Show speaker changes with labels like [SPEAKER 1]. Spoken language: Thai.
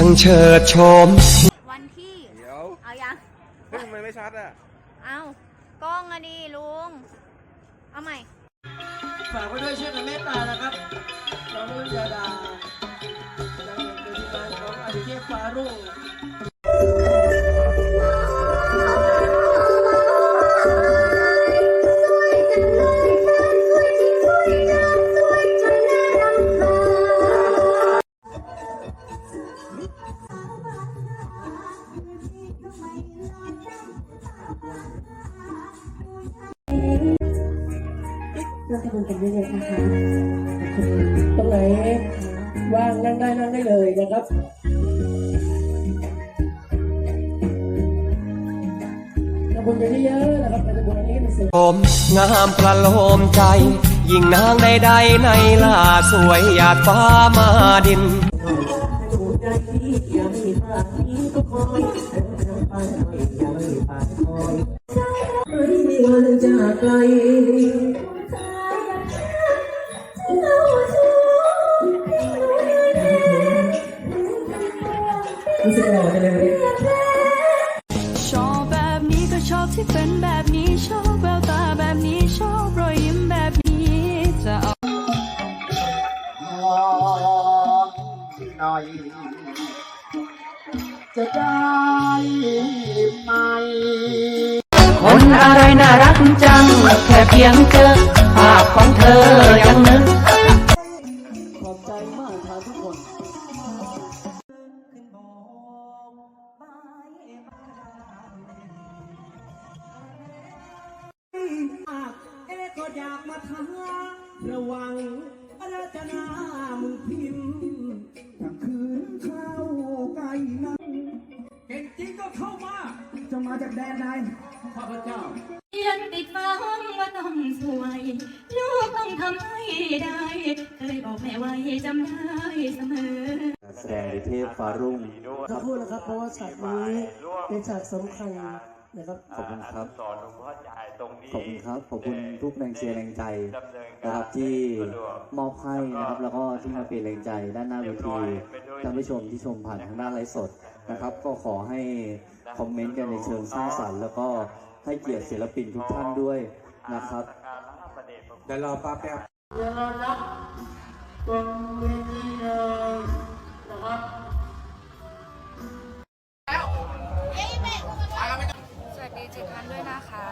[SPEAKER 1] ช่างเชิดชม
[SPEAKER 2] วันที่
[SPEAKER 3] เดี๋ยว
[SPEAKER 2] เอายัง
[SPEAKER 3] เฮ้ยทำไมไม่ชัดอะ
[SPEAKER 2] เอากล้องอะดีลุง เอาใหม่
[SPEAKER 4] ฝากไว้ด้วยช่วยกันเมตตานะครับน้องนุ่นยาดาจากเอกทีมงานของอดิเทพฟารุ่ง
[SPEAKER 5] เราทำบุญกันเยอะๆนะคะ
[SPEAKER 4] ตรงไหนว่างนั่งได้นั่งได้เลยนะครับทำบุญกันเยอะๆนะครับทำบุญอันนี้ก็เป็นสิ่ง
[SPEAKER 1] ผมงามประโลมใจ ยิ่งนางใดๆในล่าสวยหยาดฟ้ามาดิน
[SPEAKER 4] ถูกใจที่อย่ามีปากคอ รู้สึกหล่อจังเลยวันนี้
[SPEAKER 6] ชอบแบบนี้ก็ชอบที่เป็นแบบนี้ชอบแววตาแบบนี้ชอบรอยยิ้มแบบนี้จะเอา
[SPEAKER 4] หน่อย จะได้ไหม
[SPEAKER 7] คนอะไรน่ารักจังแค่เพียงเจอภาพ เอ๊ะ
[SPEAKER 4] ก็อยากมาท้าระวังรัตนามึงพิมพ์กลางคืนเข้าไกลนักเก่งจริงก็เข้ามา จะมาจากแดนใดข้าพเจ้า
[SPEAKER 6] ยันติดฟังว่าต้องสวย ลูกต้องทำให้ได้เคยบอกแม่ไว้จำได้เสมอ
[SPEAKER 8] แสดงในเทพฟ้ารุ่ง
[SPEAKER 4] ถ้าพูดนะครับเพราะว่าฉากนี้เป็นฉากสำคัญ นะครับ
[SPEAKER 8] ขอบคุณครับขอบคุณครับขอบคุณทุกแรงเชียร์แรงใจนะครับที่มอบให้นะครับ แล้วก็ที่มาเป็นแรงใจด้านหน้าเวทีท่านผู้ชมที่ชมผ่านทางหน้าไลฟ์สดนะครับ ก็ขอให้คอมเมนต์กันในเชิงสร้างสรรค์แล้วก็ให้เกียรติศิลปินทุกท่านด้วยนะครับ
[SPEAKER 3] เดี๋ยวรอป้าแป๊บ
[SPEAKER 4] เวลานับตรงเว 7,000 ด้วยนะคะ